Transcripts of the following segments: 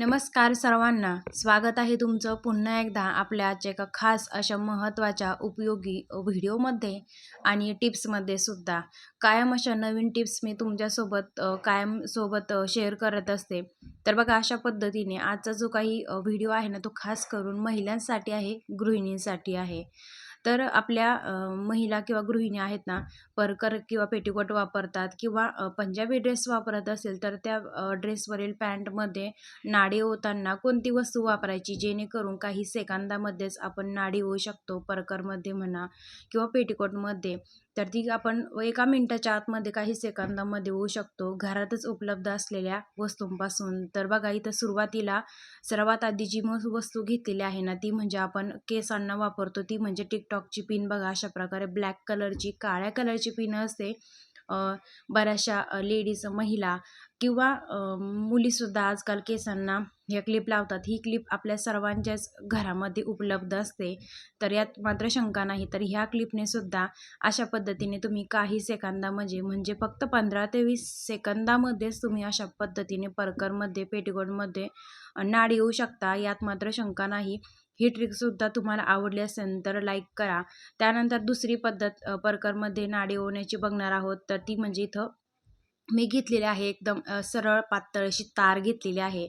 नमस्कार सर्वांना. स्वागत आहे तुमचं पुन्हा एकदा आपल्या आजच्या एका खास अशा महत्त्वाच्या उपयोगी व्हिडिओमध्ये आणि टिप्समध्ये सुद्धा. कायम अशा नवीन टिप्स मी तुमच्यासोबत कायमसोबत कायम सोबत शेअर करत असते. तर बघा अशा पद्धतीने आजचा जो काही व्हिडिओ आहे ना तो खास करून महिलांसाठी आहे गृहिणींसाठी आहे. तर आपल्या महिला किंवा गृहिणी आहेत ना परकर किंवा पेटीकोट वापरतात किंवा पंजाबी ड्रेस वापरत असेल तर त्या ड्रेसवरील पॅन्टमध्ये नाडी होताना कोणती वस्तू वापरायची? जेणेकरून काही सेकंदामध्येच आपण नाडी होऊ शकतो परकरमध्ये म्हणा किंवा पेटीकोटमध्ये. तर ती आपण एका मिनिटाच्या आतमध्ये काही सेकंदामध्ये होऊ शकतो. घरातच उपलब्ध असलेल्या वस्तूंपासून. तर बघा इथं सुरुवातीला सर्वात आधी जी वस्तू घेतलेली आहे ना ती म्हणजे आपण केसांना वापरतो. ती म्हणजे टिक टिकटॉकची पिन बघा अशा प्रकारे ब्लॅक कलरची काळ्या कलरची पिन असते. बऱ्याचशा लेडीज महिला किंवा मुलीसुद्धा आजकाल केसांना ह्या क्लिप लावतात. ही क्लिप आपल्या सर्वांच्याच घरामध्ये उपलब्ध असते. तर यात मात्र शंका नाही. तर ह्या क्लिपने सुद्धा अशा पद्धतीने तुम्ही काही सेकंदामध्ये म्हणजे, म्हणजे फक्त पंधरा ते वीस सेकंदामध्येच तुम्ही अशा पद्धतीने परकरमध्ये पेटीकोटमध्ये नाड येऊ शकता. यात मात्र शंका नाही. ही ट्रिकसुद्धा तुम्हाला आवडली असेल तर लाईक करा. त्यानंतर दुसरी पद्धत परकरमध्ये नाडी ओण्याची बघणार आहोत. तर ती म्हणजे इथं मी घेतलेली आहे एकदम सरळ पातळ अशी तार घेतलेली आहे.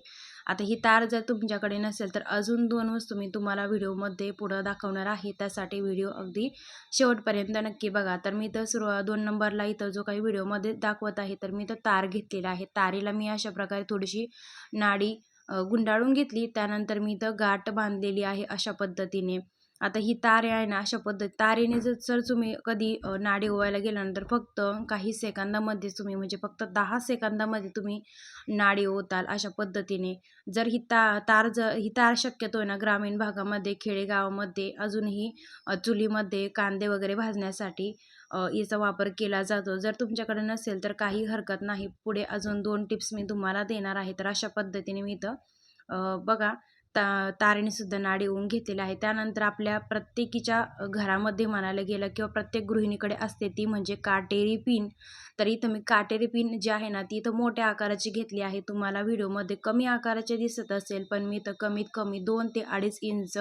आता ही तार जर तुमच्याकडे नसेल तर अजून दोन वस्तू मी तुम्हाला व्हिडिओमध्ये पुढं दाखवणार आहे. त्यासाठी व्हिडिओ अगदी शेवटपर्यंत नक्की बघा. तर मी तर सुरुवात दोन नंबरला इथं जो काही व्हिडिओमध्ये दाखवत आहे तर मी तर तार घेतलेला आहे. तारीला मी अशा प्रकारे थोडीशी नाडी गुंडाळून घेतली. त्यानंतर मी इथं गाठ बांधलेली आहे अशा पद्धतीने. आता ही तारे आहे ना अशा पद्धत तारेने जर जर तुम्ही कधी नाडी ओवायला गेल्यानंतर फक्त काही सेकंदामध्ये तुम्ही म्हणजे फक्त दहा सेकंदामध्ये तुम्ही नाडी ओताल अशा पद्धतीने. जर ही ता तार जर ही तार शक्यतो आहे ना ग्रामीण भागामध्ये खेडेगावामध्ये अजूनही चुलीमध्ये कांदे वगैरे भाजण्यासाठी याचा वापर केला जातो. जर तुमच्याकडे नसेल तर काही हरकत नाही. पुढे अजून दोन टिप्स मी तुम्हाला देणार आहे. तर अशा पद्धतीने मी इथं बघा ता तारेनेसुद्धा नाडी ओवून घेतलेली आहे. त्यानंतर आपल्या प्रत्येकीच्या घरामध्ये म्हणायला गेलं किंवा प्रत्येक गृहिणीकडे असते ती म्हणजे काटेरी पिन. तर इथं मी काटेरी पिन जी आहे ना ती इथं मोठ्या आकाराची घेतली आहे. तुम्हाला व्हिडिओमध्ये कमी आकाराचे दिसत असेल पण मी इथं कमीत कमी दोन ते अडीच इंच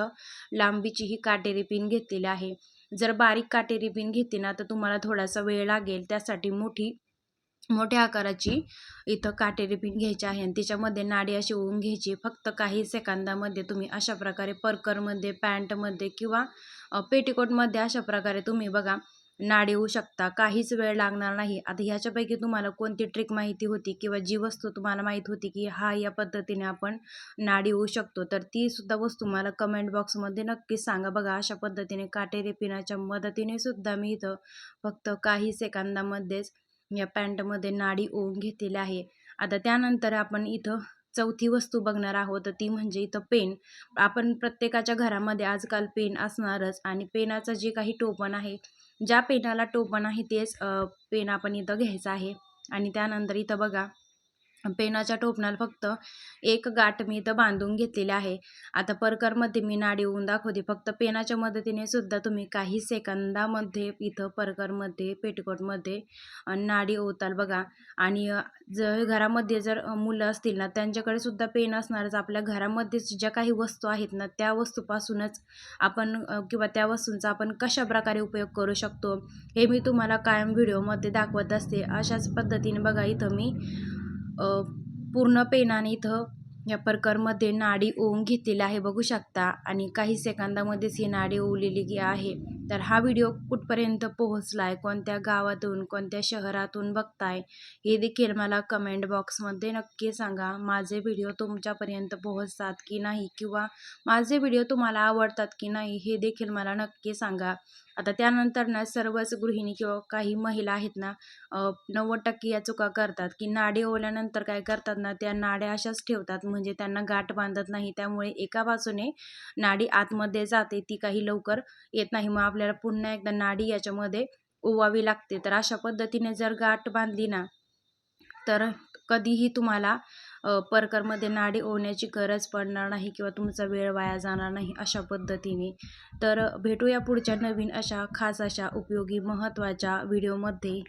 लांबीची ही काटेरी पिन घेतलेली आहे. जर बारीक काटेरी पिन घेते ना तर तुम्हाला थोडासा वेळ लागेल. त्यासाठी मोठी मोठ्या आकाराची इथं काटेरी पिन घ्यायची आहे आणि त्याच्यामध्ये नाडी अशी ओवून घ्यायची. फक्त काही सेकंदामध्ये तुम्ही अशा प्रकारे परकरमध्ये पॅन्टमध्ये किंवा पेटीकोटमध्ये अशा प्रकारे तुम्ही बघा नाडी होऊ शकता काहीच वेळ लागणार नाही. आता ह्याच्यापैकी तुम्हाला कोणती ट्रिक माहिती होती किंवा जी वस्तू तुम्हाला माहीत होती की हा या पद्धतीने आपण नाडी होऊ शकतो? तर ती सुद्धा वस्तू मला कमेंट बॉक्समध्ये नक्कीच सांगा बघा. अशा पद्धतीने काटेरी पिनाच्या मदतीने सुद्धा मी इथं फक्त काही सेकंदामध्येच या पॅन्टमध्ये नाडी ओवून घेतलेली आहे. आता त्यानंतर आपण इथं चौथी वस्तू बघणार आहोत. ती म्हणजे इथं पेन. आपण प्रत्येकाच्या घरामध्ये आजकाल पेन असणारच आणि पेनाचं जे काही टोपण आहे ज्या पेनाला टोपण आहे तेच पेन आपण इथं घ्यायचं आहे. आणि त्यानंतर इथं बघा पेनाच्या टोपणाला फक्त एक गाठ मी इथं बांधून घेतलेली आहे. आता परकरमध्ये मी नाडी होऊन दाखवते. फक्त पेनाच्या मदतीने सुद्धा तुम्ही काही सेकंदामध्ये इथं परकरमध्ये पेटीकोटमध्ये नाडी ओताल बघा. आणि जर घरामध्ये जर मुलं असतील ना त्यांच्याकडे सुद्धा पेन असणारच. आपल्या घरामध्येच ज्या काही वस्तू आहेत ना त्या वस्तूपासूनच आपण किंवा त्या वस्तूंचा आपण कशा प्रकारे उपयोग करू शकतो हे मी तुम्हाला कायम व्हिडिओमध्ये दाखवत असते. अशाच पद्धतीने बघा इथं मी पूर्ण पेनाने इथं या परकरमध्ये नाडी ओवून घेतलेली आहे. बघू शकता. आणि काही सेकंदामध्येच ही नाडी ओवलेली आहे. तर हा व्हिडिओ कुठपर्यंत पोहोचला आहे कोणत्या गावातून कोणत्या शहरातून बघताय हे देखील मला कमेंट बॉक्समध्ये नक्की सांगा. माझे व्हिडिओ तुमच्यापर्यंत पोहोचतात की नाही किंवा माझे व्हिडिओ तुम्हाला आवडतात की नाही हे देखील मला नक्की सांगा. आता त्यानंतर ना सर्वच गृहिणी किंवा काही महिला आहेत ना नव्वद टक्के या चुका करतात की नाडी ओल्यानंतर काय करतात ना त्या नाड्या अशाच ठेवतात म्हणजे त्यांना गाठ बांधत नाही त्यामुळे एका बाजूने नाडी आतमध्ये जाते ती काही लवकर येत नाही. मग आपल्याला पुन्हा एकदा नाडी याच्यामध्ये ओवावी लागते. तर अशा पद्धतीने जर गाठ बांधली ना तर कधीही तुम्हाला परकरमध्ये नाडी ओवण्याची गरज पडणार नाही किंवा तुमचा वेळ वाया जाणार नाही अशा पद्धतीने. तर भेटूया पुढच्या नवीन अशा खास अशा उपयोगी महत्त्वाच्या व्हिडिओमध्ये.